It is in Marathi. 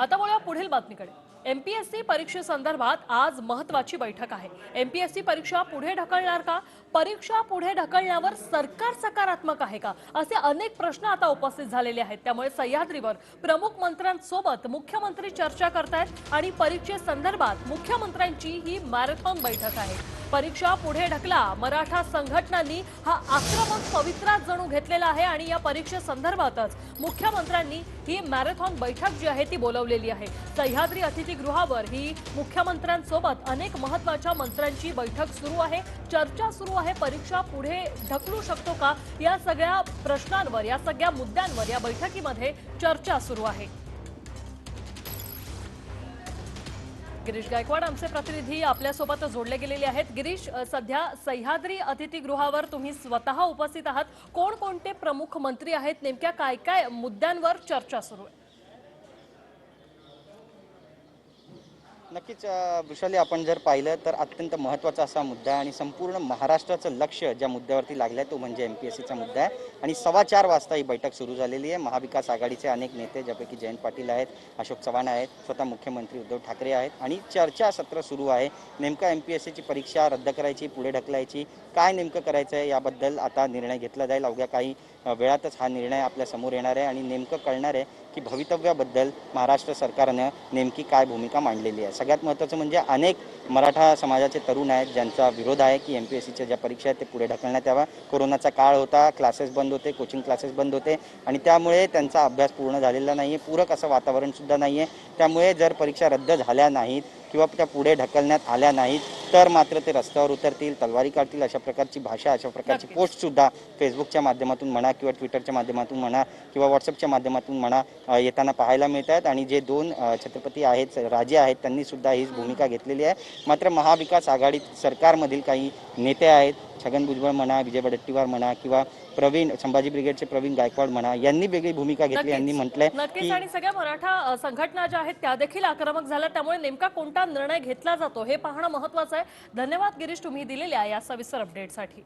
आता वळूया पुढील बातमीकडे. एमपीएससी परीक्षेसंदर्भात आज महत्वाची बैठक आहे. एमपीएससी परीक्षा पुढे ढकलणार का? परीक्षा पुढे ढकलण्यावर सरकार सकारात्मक आहे का? असे अनेक प्रश्न आता उपस्थित झालेले आहेत. त्यामुळे सह्याद्रीवर प्रमुख मंत्र्यांसोबत मुख्यमंत्री चर्चा करतायत आणि परीक्षेसंदर्भात मुख्यमंत्र्यांची ही मॅरेथॉन बैठक आहे. परीक्षा पुढे ढकला. मराठा संघटनांनी हा आक्रमक पवित्रा जणू घेतलेला आहे आणि या परीक्षेसंदर्भातच मुख्यमंत्र्यांनी ही मॅरेथॉन बैठक जी आहे ती बोलवलेली आहे. सह्याद्री अतिथीगृहावर ही मुख्यमंत्र्यांसोबत अनेक महत्त्वाच्या मंत्र्यांची बैठक सुरू आहे. चर्चा सुरू आहे. परीक्षा पुढे ढकलू शकतो का? या सगळ्या प्रश्नांवर या सगळ्या मुद्द्यांवर या बैठकीमध्ये चर्चा सुरू आहे. गिरीश गायकवाड आमचे प्रतिनिधी आपल्यासोबत जोडले गेलेले आहेत. गिरीश सध्या सह्याद्री अतिथीगृहावर तुम्ही स्वतः उपस्थित आहात. कोणकोणते प्रमुख मंत्री आहेत? नेमक्या काय काय मुद्द्यांवर चर्चा सुरू आहे? नक्कीच विशाली वृषाली आपण जर पाहिलं तर अत्यंत महत्त्वाचा असा मुद्दा आणि संपूर्ण महाराष्ट्राचं लक्ष ज्या मुद्द्यावरती लागलं आहे तो म्हणजे एम पी एस सीचा मुद्दा आहे. आणि सव्वा चार वाजता ही बैठक सुरू झालेली आहे. महाविकास आघाडीचे अनेक नेते ज्यापैकी जयंत पाटील आहेत अशोक चव्हाण आहेत स्वतः मुख्यमंत्री उद्धव ठाकरे आहेत आणि चर्चा सत्र सुरू आहे. नेमका एम पी एस सीची परीक्षा रद्द करायची पुढे ढकलायची काय नेमकं करायचं आहे याबद्दल आता निर्णय घेतला जाईल. अवघ्या काही वेळातच हा निर्णय आपल्यासमोर येणार आहे आणि नेमकं कळणार आहे की भवितव्याबद्दल महाराष्ट्र सरकारनं नेमकी काय भूमिका मांडलेली आहे. सगळ्यात महत्त्वाचं म्हणजे अनेक मराठा समाजाचे तरुण आहेत ज्यांचा विरोध आहे की एम पी एस सीच्या ज्या परीक्षा आहेत ते पुढे ढकलण्यात यावा कोरोनाचा काळ होता क्लासेस बंद होते कोचिंग क्लासेस बंद होते आणि त्यामुळे त्यांचा अभ्यास पूर्ण झालेला नाही आहे पूरक असं वातावरणसुद्धा नाही आहे त्यामुळे जर परीक्षा रद्द झाल्या नाहीत किंवा त्या पुढे ढकलण्यात आल्या नाहीत तर मात्र ते रस्त्यावर उतरतील तलवारी काढतील अशा प्रकारची भाषा अशा प्रकारची नक्कीच. पोस्ट सुद्धा फेसबुकच्या माध्यमातून म्हणा किंवा ट्विटरच्या माध्यमातून म्हणा किंवा व्हॉट्सअपच्या माध्यमातून म्हणा येताना पाहायला मिळत आहेत आणि जे दोन छत्रपती आहेत राजे आहेत त्यांनी सुद्धा हीच भूमिका घेतलेली आहे मात्र महाविकास आघाडी सरकारमधील काही नेते आहेत छगन भुजबळ म्हणा विजय वडेट्टीवार म्हणा किंवा प्रवीण संभाजी ब्रिगेडचे प्रवीण गायकवाड म्हणा यांनी वेगळी भूमिका घेतली यांनी म्हटलंय नक्कीच. आणि सगळ्या मराठा संघटना ज्या आहेत त्या देखील आक्रमक झाल्या त्यामुळे नेमका कोणता निर्णय घेतला जातो हे पाहणं महत्वाचं आहे. धन्यवाद गिरीश तुम्ही दिलेल्या या सविस्तर अपडेटसाठी